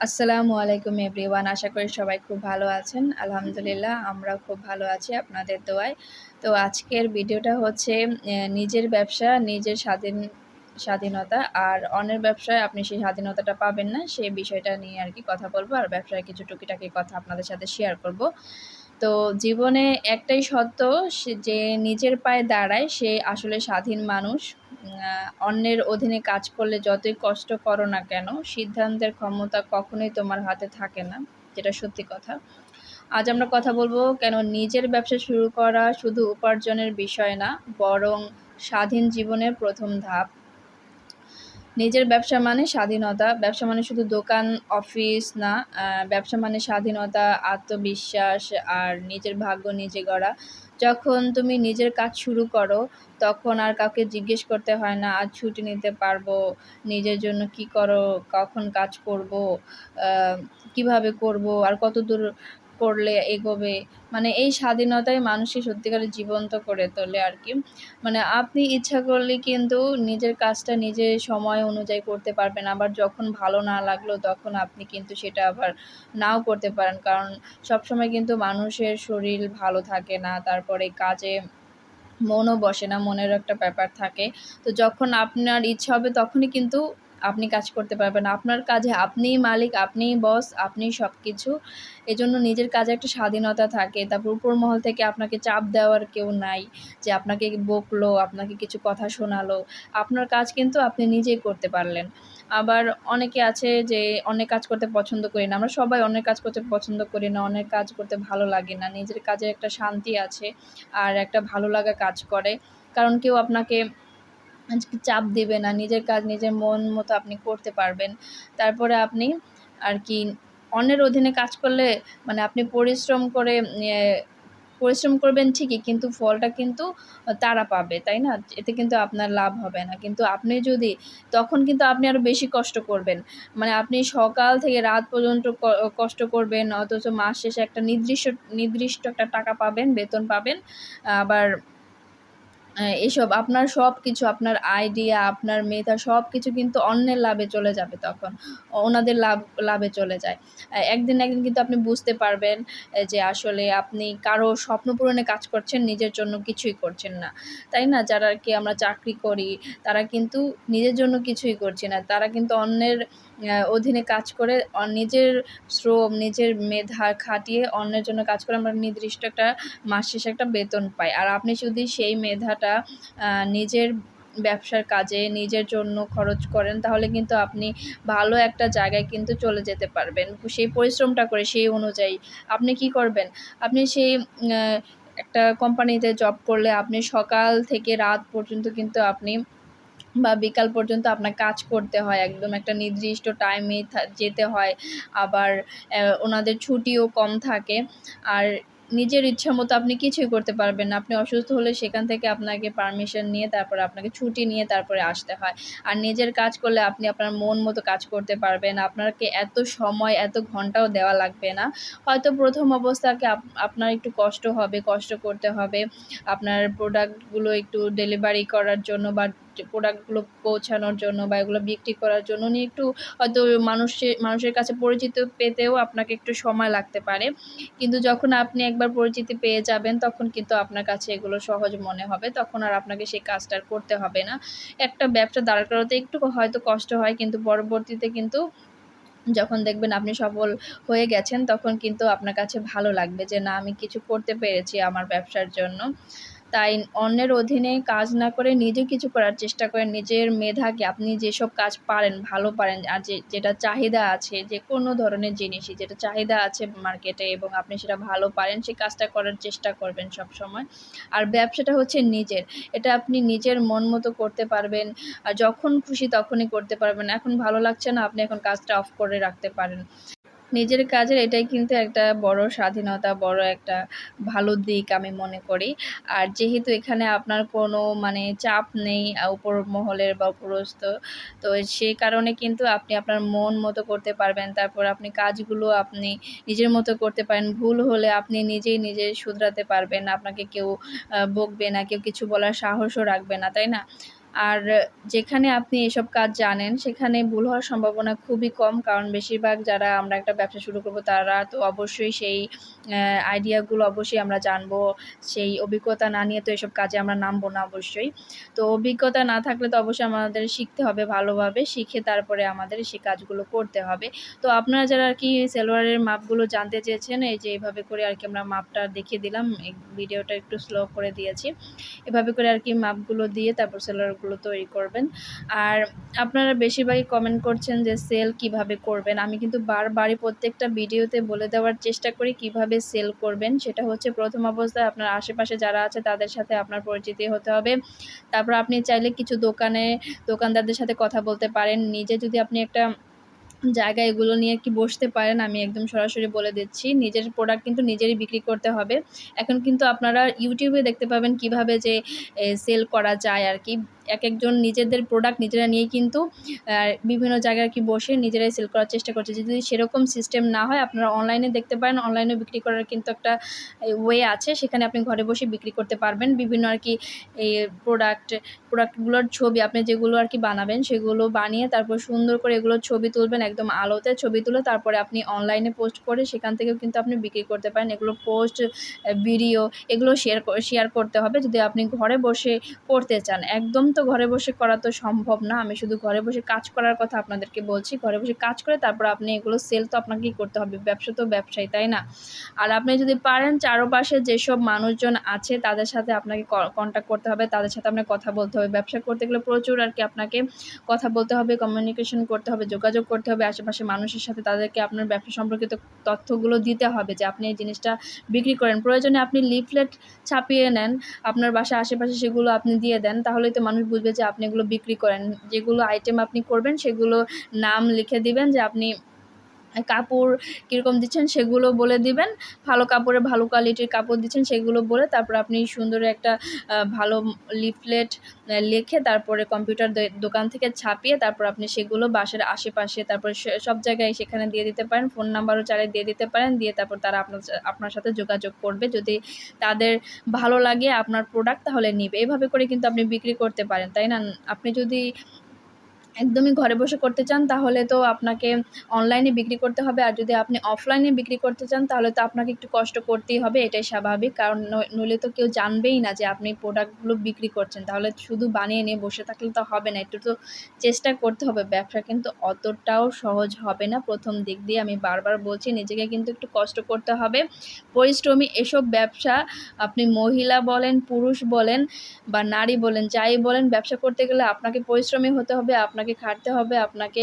আসসালামু আলাইকুম এভরিওয়ান, আশা করি সবাই খুব ভালো আছেন। আলহামদুলিল্লাহ আমরা খুব ভালো আছি আপনাদের দোয়ায়। তো আজকের ভিডিওটা হচ্ছে নিজের ব্যবসা, নিজের স্বাধীন, স্বাধীনতা আর অন্যের ব্যবসায় আপনি সেই স্বাধীনতাটা পাবেন না, সেই বিষয়টা নিয়ে আর কি কথা বলব আর ব্যবসায় কিছু টুকিটাকি কথা আপনাদের সাথে শেয়ার করব। তো জীবনে একটাই সত্য যে নিজের পায়ে দাঁড়ায়, সে আসলে স্বাধীন মানুষ। অন্যের অধীনে কাজ করলে যতই কষ্ট করো না কেন, সিদ্ধান্তের ক্ষমতা কখনোই তোমার হাতে থাকে না, যেটা সত্যি কথা। আজ আমরা কথা বলব কেন নিজের ব্যবসা শুরু করা শুধু উপার্জনের বিষয় না, বরং স্বাধীন জীবনের প্রথম ধাপ। নিজের ব্যবসা মানে স্বাধীনতা। ব্যবসা মানে শুধু দোকান, অফিস না ব্যবসা মানে স্বাধীনতা, আত্মবিশ্বাস আর নিজের ভাগ্য নিজে গড়া। যখন তুমি নিজের কাজ শুরু করো, তখন আর কাউকে জিজ্ঞেস করতে হয় না, আজ ছুটি নিতে পারব? নিজের জন্য কি করো? কখন কাজ করব? কীভাবে করব? আর কত দূর করলে এগোবে। মানে এই স্বাধীনতাই মানুষকে সত্যিকারের জীবন্ত করে তোলে আর কি। মানে আপনি ইচ্ছা করলে কিন্তু নিজের কাজটা নিজের সময় অনুযায়ী করতে পারবেন। আবার যখন ভালো না লাগল তখন আপনি কিন্তু সেটা আবার নাও করতে পারেন। কারণ সবসময় কিন্তু মানুষের শরীর ভালো থাকে না, তারপরে কাজে মনও বসে না, মনের একটা ব্যাপার থাকে। তো যখন আপনার ইচ্ছা হবে তখনই কিন্তু আপনি কাজ করতে পারবেন। আপনার কাজে আপনিই মালিক, আপনিই বস, আপনিই সব কিছু এজন্য নিজের কাজে একটা স্বাধীনতা থাকে। তারপর উপর মহল থেকে আপনাকে চাপ দেওয়ার কেউ নাই যে আপনাকে বকলো, আপনাকে কিছু কথা শোনালো। আপনার কাজ কিন্তু আপনি নিজেই করতে পারলেন। আবার অনেকে আছে যে অনেক কাজ করতে পছন্দ করি না। আমরা সবাই অনেক কাজ করতে পছন্দ করি না, অনেক কাজ করতে ভালো লাগে না। নিজের কাজে একটা শান্তি আছে আর একটা ভালো লাগা কাজ করে। কারণ কেউ আপনাকে আজকে চাপ দেবে না, নিজের কাজ, নিজের মন মতো আপনি করতে পারবেন। তারপরে আপনি আর কি অন্যের অধীনে কাজ করলে মানে আপনি পরিশ্রম করে পরিশ্রম করবেন ঠিকই, কিন্তু ফলটা কিন্তু তারা পাবে, তাই না? এতে কিন্তু আপনার লাভ হবে না। কিন্তু আপনি যদি, তখন কিন্তু আপনি আরও বেশি কষ্ট করবেন। মানে আপনি সকাল থেকে রাত পর্যন্ত কষ্ট করবেন, অথচ মাস শেষে একটা নির্দিষ্ট নির্দিষ্ট একটা টাকা পাবেন, বেতন পাবেন, আবার এসব আপনার সব কিছু আপনার আইডিয়া আপনার মেধা সব কিছু কিন্তু অন্যের লাভে চলে যাবে তখন। ওনাদের লাভ, লাভে চলে যায়। একদিন একদিন কিন্তু আপনি বুঝতে পারবেন যে আসলে আপনি কারও স্বপ্ন পূরণে কাজ করছেন, নিজের জন্য কিছুই করছেন না। তাই না? যারা আর কি আমরা চাকরি করি, তারা কিন্তু নিজের জন্য কিছুই করছি না। তারা কিন্তু অন্যের অধীনে কাজ করে নিজের শ্রম, নিজের মেধা খাটিয়ে অন্যের জন্য কাজ করে আমরা নির্দিষ্ট একটা মাস শেষে একটা বেতন পাই। আর আপনি যদি সেই মেধাটা নিজের ব্যবসার কাজে, নিজের জন্য খরচ করেন, তাহলে কিন্তু আপনি ভালো একটা জায়গায় কিন্তু চলে যেতে পারবেন। সেই পরিশ্রমটা করে, সেই অনুযায়ী। আপনি কি করবেন? আপনি সেই একটা কোম্পানিতে জব করলে আপনি সকাল থেকে রাত পর্যন্ত কিন্তু আপনি বা বিকাল পর্যন্ত আপনার কাজ করতে হয়, একদম একটা নির্দিষ্ট টাইমে যেতে হয়, আবার ওনাদের ছুটিও কম থাকে। আর নিজের ইচ্ছা মতো আপনি কিছুই করতে পারবেন না। আপনি অসুস্থ হলে সেখান থেকে আপনাকে পারমিশন নিয়ে তারপরে আপনাকে ছুটি নিয়ে তারপরে আসতে হয়। আর নিজের কাজ করলে আপনি আপনার মন মতো কাজ করতে পারবেন আপনাকে এত সময়, এত ঘন্টাও দেওয়া লাগবে না। হয়তো প্রথম অবস্থাকে আপনার একটু কষ্ট হবে, কষ্ট করতে হবে। আপনার প্রোডাক্টগুলো একটু ডেলিভারি করার জন্য বা প্রোডাক্টগুলো পৌঁছানোর জন্য বা এগুলো বিক্রি করার জন্য উনি একটু হয়তো মানুষের মানুষের কাছে পরিচিত পেতেও আপনাকে একটু সময় লাগতে পারে। কিন্তু যখন আপনি একবার পরিচিতি পেয়ে যাবেন, তখন কিন্তু আপনার কাছে এগুলো সহজ মনে হবে। তখন আর আপনাকে সেই কাজটা করতে হবে না। একটা ব্যবসা দাঁড় করাতে একটু হয়তো কষ্ট হয়, কিন্তু পরবর্তীতে কিন্তু যখন দেখবেন আপনি সফল হয়ে গেছেন, তখন কিন্তু আপনার কাছে ভালো লাগবে যে, না, আমি কিছু করতে পেরেছি আমার ব্যবসার জন্য। তাই অন্যের অধীনে কাজ না করে নিজে কিছু করার চেষ্টা করেন। নিজের মেধাকে আপনি যেসব কাজ পারেন, ভালো পারেন, আর যে, যেটা চাহিদা আছে, যে কোনো ধরনের জিনিসই, যেটা চাহিদা আছে মার্কেটে এবং আপনি সেটা ভালো পারেন সেই কাজটা করার চেষ্টা করবেন সব সময় আর ব্যবসাটা হচ্ছে নিজের। এটা আপনি নিজের মন মতো করতে পারবেন, আর যখন খুশি তখনই করতে পারবেন। এখন ভালো লাগছে না, আপনি এখন কাজটা অফ করে রাখতে পারেন। নিজের কাজের এটাই কিন্তু একটা বড় স্বাধীনতা, বড় একটা ভালো দিক আমি মনে করি। আর যেহেতু এখানে আপনার কোনো মানে চাপ নেই উপর মহলের বা উপরস্থ, তো সেই কারণে কিন্তু আপনি আপনার মন মতো করতে পারবেন। তারপর আপনি কাজগুলো আপনি নিজের মতো করতে পারেন। ভুল হলে আপনি নিজেই নিজে শুধরাতে পারবেন। আপনাকে কেউ বকবে না, কেউ কিছু বলার সাহসও রাখবে না, তাই না? আর যেখানে আপনি এসব কাজ জানেন, সেখানে ভুল হওয়ার সম্ভাবনা খুবই কম, কারণ বেশিরভাগ যারা আমরা একটা ব্যবসা শুরু করব, তারা তো অবশ্যই সেই আইডিয়াগুলো অবশ্যই আমরা জানব। সেই অভিজ্ঞতা না নিয়ে তো এসব কাজে আমরা নামবো না অবশ্যই। তো অভিজ্ঞতা না থাকলে তো অবশ্যই আমাদের শিখতে হবে ভালোভাবে, শিখে তারপরে আমাদের সেই কাজগুলো করতে হবে। তো আপনারা যারা আর কি সেলোয়ারের মাপগুলো জানতে চেয়েছেন, এই যে এইভাবে করে আর কি আমরা মাপটা দেখিয়ে দিলাম ভিডিওটা একটু স্লো করে দিয়েছি। এভাবে করে আর কি মাপগুলো দিয়ে তারপর সেলোয়ারগুলো তৈরি করবেন। আর আপনারা বেশিরভাগই কমেন্ট করছেন যে সেল কীভাবে করবেন। আমি কিন্তু বারবারই প্রত্যেকটা ভিডিওতে বলে দেওয়ার চেষ্টা করি কীভাবে সেল করবেন। সেটা হচ্ছে প্রথম অবস্থায় আপনার আশেপাশে যারা আছে তাদের সাথে আপনার পরিচিতি হতে হবে। তারপর আপনি চাইলে কিছু দোকানে, দোকানদারদের সাথে কথা বলতে পারেন। নিজে যদি আপনি একটা জায়গা এগুলো নিয়ে কি বসতে পারেন, আমি একদম সরাসরি বলে দিচ্ছি। নিজের প্রোডাক্ট কিন্তু নিজেরই বিক্রি করতে হবে। এখন কিন্তু আপনারা ইউটিউবে দেখতে পাবেন কীভাবে যে সেল করা যায় আর কি। এক একজন নিজেদের প্রোডাক্ট নিজেরা নিয়েই কিন্তু বিভিন্ন জায়গায় কি বসে নিজেরাই সেল করার চেষ্টা করছে। যদি সেরকম সিস্টেম না হয়, আপনারা অনলাইনে দেখতে পারেন। অনলাইনে বিক্রি করার কিন্তু একটা ওয়ে আছে। সেখানে আপনি ঘরে বসে বিক্রি করতে পারবেন। বিভিন্ন আর কি এই প্রোডাক্ট প্রোডাক্টগুলোর ছবি আপনি যেগুলো আর কি বানাবেন, সেগুলো বানিয়ে তারপর সুন্দর করে এগুলোর ছবি তুলবেন একদম আলোতে ছবি তুলে তারপরে আপনি অনলাইনে পোস্ট করে সেখান থেকেও কিন্তু আপনি বিক্রি করতে পারেন। এগুলো পোস্ট ভিডিও এগুলো শেয়ার শেয়ার করতে হবে। যদি আপনি ঘরে বসে করতে চান, একদম তো ঘরে বসে করা তো সম্ভব না। আমি শুধু ঘরে বসে কাজ করার কথা আপনাদেরকে বলছি। ঘরে বসে কাজ করে তারপর আপনি এগুলো সেল তো আপনাকেই করতে হবে। ব্যবসা তো ব্যবসায়ী, তাই না? আর আপনি যদি পারেন, চারপাশে যেসব মানুষজন আছে তাদের সাথে আপনাকে কন্ট্যাক্ট করতে হবে। তাদের সাথে আপনাকে কথা বলতে হবে। ব্যবসা করতে গেলে প্রচুর আর কি আপনাকে কথা বলতে হবে কমিউনিকেশন করতে হবে, যোগাযোগ করতে হবে। আশেপাশে মানুষের সাথে তাদেরকে আপনার ব্যবসা সম্পর্কিত তথ্যগুলো দিতে হবে যে আপনি এই জিনিসটা বিক্রি করেন। প্রয়োজনে আপনি লিফলেট ছাপিয়ে নেন। আপনার বাসা আশেপাশে সেগুলো আপনি দিয়ে দেন। তাহলেই তো মানুষ বুঝবে যে আপনি এগুলো বিক্রি করেন। যেগুলো আইটেম আপনি করবেন সেগুলো নাম লিখে দিবেন যে আপনি কাপড় কীরকম দিচ্ছেন সেগুলো বলে দিবেন। ভালো কাপড়ে ভালো কোয়ালিটির কাপড় দিচ্ছেন সেগুলো বলে তারপর আপনি সুন্দর একটা ভালো লিফলেট লিখে তারপরে কম্পিউটার দোকান থেকে ছাপিয়ে তারপর আপনি সেগুলো বাসের আশেপাশে তারপর সব জায়গায় সেখানে দিয়ে দিতে পারেন। ফোন নাম্বারও চালে দিয়ে দিতে পারেন। দিয়ে তারপর তারা আপনার আপনার সাথে যোগাযোগ করবে। যদি তাদের ভালো লাগে আপনার প্রোডাক্ট তাহলে নিবে। এভাবে করে কিন্তু আপনি বিক্রি করতে পারেন। তাই না? আপনি যদি একদমই ঘরে বসে করতে চান, তাহলে তো আপনাকে অনলাইনে বিক্রি করতে হবে। আর যদি আপনি অফলাইনে বিক্রি করতে চান, তাহলে তো আপনাকে একটু কষ্ট করতেই হবে, এটাই স্বাভাবিক। কারণ নইলে তো কেউ জানবেই না যে আপনি প্রোডাক্টগুলো বিক্রি করছেন। তাহলে শুধু বানিয়ে নিয়ে বসে থাকলে তো হবে না, একটু তো চেষ্টা করতে হবে। ব্যবসা কিন্তু অতটাও সহজ হবে না, প্রথম দিক দিয়ে আমি বারবার বলছি, নিজেকে কিন্তু একটু কষ্ট করতে হবে। পরিশ্রমী এসব ব্যবসা, আপনি মহিলা বলেন, পুরুষ বলেন বা নারী বলেন, যাই বলেন, ব্যবসা করতে গেলে আপনাকে পরিশ্রমী হতে হবে, আপনাকে আপনাকে খাটতে হবে আপনাকে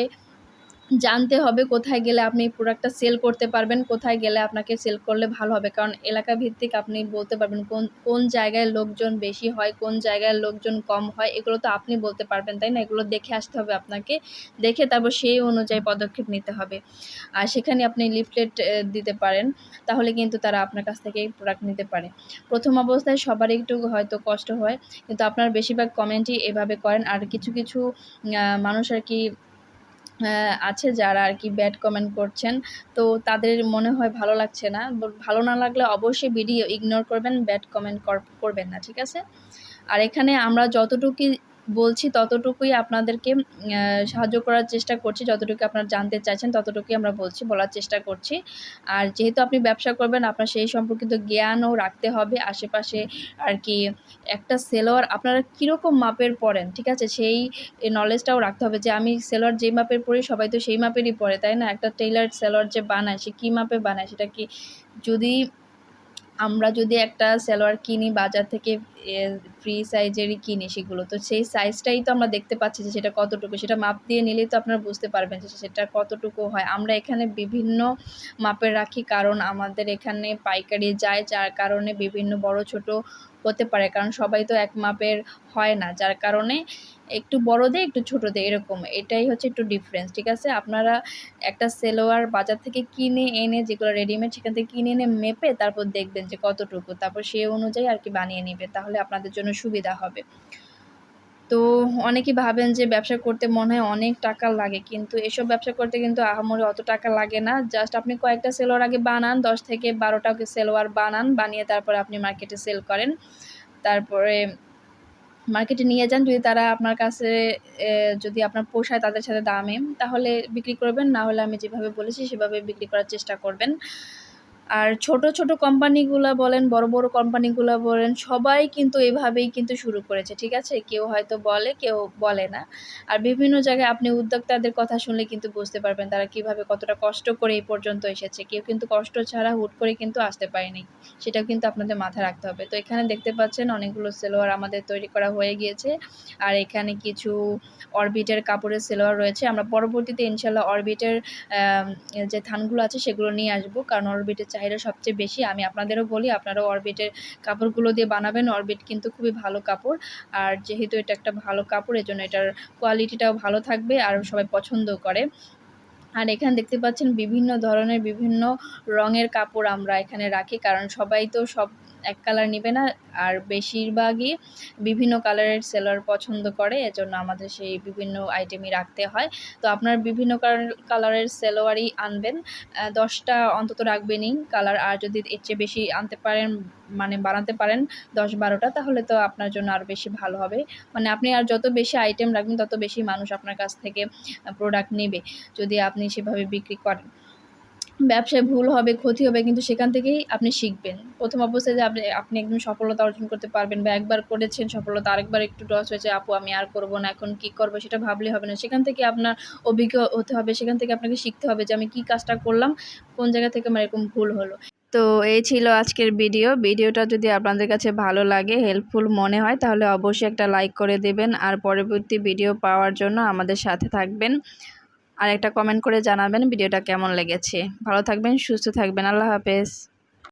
জানতে হবে কোথায় গেলে আপনি প্রোডাক্টটা সেল করতে পারবেন, কোথায় গেলে আপনাকে সেল করলে ভালো হবে। কারণ এলাকা ভিত্তিক আপনি বলতে পারবেন কোন কোন জায়গায় লোকজন বেশি হয়, কোন জায়গায় লোকজন কম হয়, এগুলো তো আপনি বলতে পারবেন, তাই না? এগুলো দেখে আসতে হবে আপনাকে, দেখে তারপর সেই অনুযায়ী পদক্ষেপ নিতে হবে। আর সেখানে আপনি লিফলেট দিতে পারেন, তাহলে কিন্তু তারা আপনার কাছ থেকে প্রোডাক্ট নিতে পারে। প্রথম অবস্থায় সবারই একটু হয়তো কষ্ট হয়, কিন্তু আপনার বেশিরভাগ কমেন্টই এভাবে করেন। আর কিছু কিছু মানুষ আর কি আছে যারা আর কি ব্যাড কমেন্ট করছেন। তো তাদের মনে হয় ভালো লাগছে না। ভালো না লাগলে অবশ্যই ভিডিও ইগনোর করবেন ব্যাড কমেন্ট করবেন না, ঠিক আছে? আর এখানে আমরা যতটুকু বলছি, ততটুকুই আপনাদেরকে সাহায্য করার চেষ্টা করছি। যতটুকু আপনারা জানতে চাইছেন, ততটুকুই আমরা বলছি, বলার চেষ্টা করছি। আর যেহেতু আপনি ব্যবসা করবেন, আপনার সেই সম্পর্কিত জ্ঞানও রাখতে হবে। আশেপাশে আর কি একটা সেলোয়ার আপনারা কীরকম মাপের পড়েন, ঠিক আছে? সেই নলেজটাও রাখতে হবে যে, আমি সেলোয়ার যে মাপের পড়ি, সবাই তো সেই মাপেরই পড়ে, তাই না? একটা টেইলার সেলোয়ার যে বানায়, সে কী মাপে বানায়, সেটা কি যদি আমরা যদি একটা সালোয়ার কিনি, বাজার থেকে ফ্রি সাইজেরই কিনি সেগুলো, তো সেই সাইজটাই তো আমরা দেখতে পাচ্ছি যে সেটা কতটুকু, সেটা মাপ দিয়ে নিলেই তো আপনারা বুঝতে পারবেন যে সেটা কতটুকু হয়। আমরা এখানে বিভিন্ন মাপের রাখি, কারণ আমাদের এখানে পাইকারি যায়, যার কারণে বিভিন্ন বড়, ছোট হতে পারে, কারণ সবাই তো এক মাপের হয় না। যার কারণে একটু বড় দেয় একটু ছোটো দেয় এরকম। এটাই হচ্ছে একটু ডিফারেন্স ঠিক আছে? আপনারা একটা সেলোয়ার বাজার থেকে কিনে এনে, যেগুলো রেডিমেড সেখান থেকে কিনে এনে মেপে তারপর দেখবেন যে কতটুকু। তারপর সে অনুযায়ী আর কি বানিয়ে নেবে, তাহলে আপনাদের জন্য সুবিধা হবে। তো অনেকে ভাবেন যে ব্যবসা করতে মনে হয় অনেক টাকা লাগে, কিন্তু এসব ব্যবসা করতে কিন্তু আহামরি অত টাকা লাগে না। জাস্ট আপনি কয়েকটা সেলোয়ার আগে বানান, দশ থেকে বারোটা সেলোয়ার বানান, বানিয়ে তারপরে আপনি মার্কেটে সেল করেন। তারপরে মার্কেটে নিয়ে যান, যদি তারা আপনার কাছে যদি আপনার পোষায় তাদের সাথে দামে, তাহলে বিক্রি করবেন, না হলে আমি যেভাবে বলেছি সেভাবে বিক্রি করার চেষ্টা করবেন। আর ছোট ছোট কোম্পানিগুলো বলেন, বড় বড় কোম্পানিগুলো বলেন, সবাই কিন্তু এভাবেই কিন্তু শুরু করেছে, ঠিক আছে? কেউ হয়তো বলে, কেউ বলে না। আর বিভিন্ন জায়গায় আপনি উদ্যোক্তাদের কথা শুনলে কিন্তু বুঝতে পারবেন তারা কীভাবে কতটা কষ্ট করে এই পর্যন্ত এসেছে। কেউ কিন্তু কষ্ট ছাড়া হুট করে কিন্তু আসতে পারেনি, সেটাও কিন্তু আপনাদের মাথায় রাখতে হবে। তো এখানে দেখতে পাচ্ছেন অনেকগুলো সেলোয়ার আমাদের তৈরি করা হয়ে গিয়েছে। আর এখানে কিছু অরবিটের কাপড়ের সেলোয়ার রয়েছে। আমরা পরবর্তীতে ইনশাল্লাহ অরবিটের যে থানগুলো আছে সেগুলো নিয়ে আসব, কারণ অরবিটের চাহিদা সবচেয়ে বেশি। আমি আপনাদেরও বলি, আপনারাও অরবিটের কাপড়গুলো দিয়ে বানাবেন। অরবিট কিন্তু খুবই ভালো কাপড়। আর যেহেতু এটা একটা ভালো কাপড়, এজন্য এটার কোয়ালিটিটাও ভালো থাকবে আর সবাই পছন্দ করে। আর এখানে দেখতে পাচ্ছেন বিভিন্ন ধরনের বিভিন্ন রঙের কাপড় আমরা এখানে রাখি। কারণ সবাই তো সব এক কালার নেবে না। আর বেশিরভাগই বিভিন্ন কালারের সেলার পছন্দ করে, এজন্য আমাদের সেই বিভিন্ন আইটেমই রাখতে হয়। তো আপনার বিভিন্ন কালারের সেলোয়ারই আনবেন। দশটা অন্তত রাখবেনই কালার আর যদি এর চেয়ে বেশি আনতে পারেন মানে বানাতে পারেন দশ বারোটা, তাহলে তো আপনার জন্য আরও বেশি ভালো হবে। মানে আপনি আর যত বেশি আইটেম রাখবেন, তত বেশি মানুষ আপনার কাছ থেকে প্রোডাক্ট নেবে। যদি আপনি সেভাবে বিক্রি করেন। ব্যবসায় ভুল হবে, ক্ষতি হবে, কিন্তু সেখান থেকেই আপনি শিখবেন। প্রথম অবস্থায় যে আপনি আপনি একদম সফলতা অর্জন করতে পারবেন বা একবার করেছেন সফলতা, আরেকবার একটু লস হয়েছে, আপু, আমি আর করব না, এখন কি করব? সেটা ভাবলে হবে না। সেখান থেকে আপনার অভিজ্ঞ হতে হবে, সেখান থেকে আপনাকে শিখতে হবে যে, আমি কি কাজটা করলাম, কোন জায়গা থেকে আমার এরকম ভুল হলো? তো এই ছিল আজকের ভিডিও। ভিডিওটা যদি আপনাদের কাছে ভালো লাগে হেল্পফুল মনে হয়, তাহলে অবশ্যই একটা লাইক করে দেবেন। আর পরবর্তী ভিডিও পাওয়ার জন্য আমাদের সাথে থাকবেন। আর একটা কমেন্ট করে জানাবেন ভিডিওটা কেমন লেগেছে। ভালো থাকবেন সুস্থ থাকবেন আল্লাহ হাফেজ।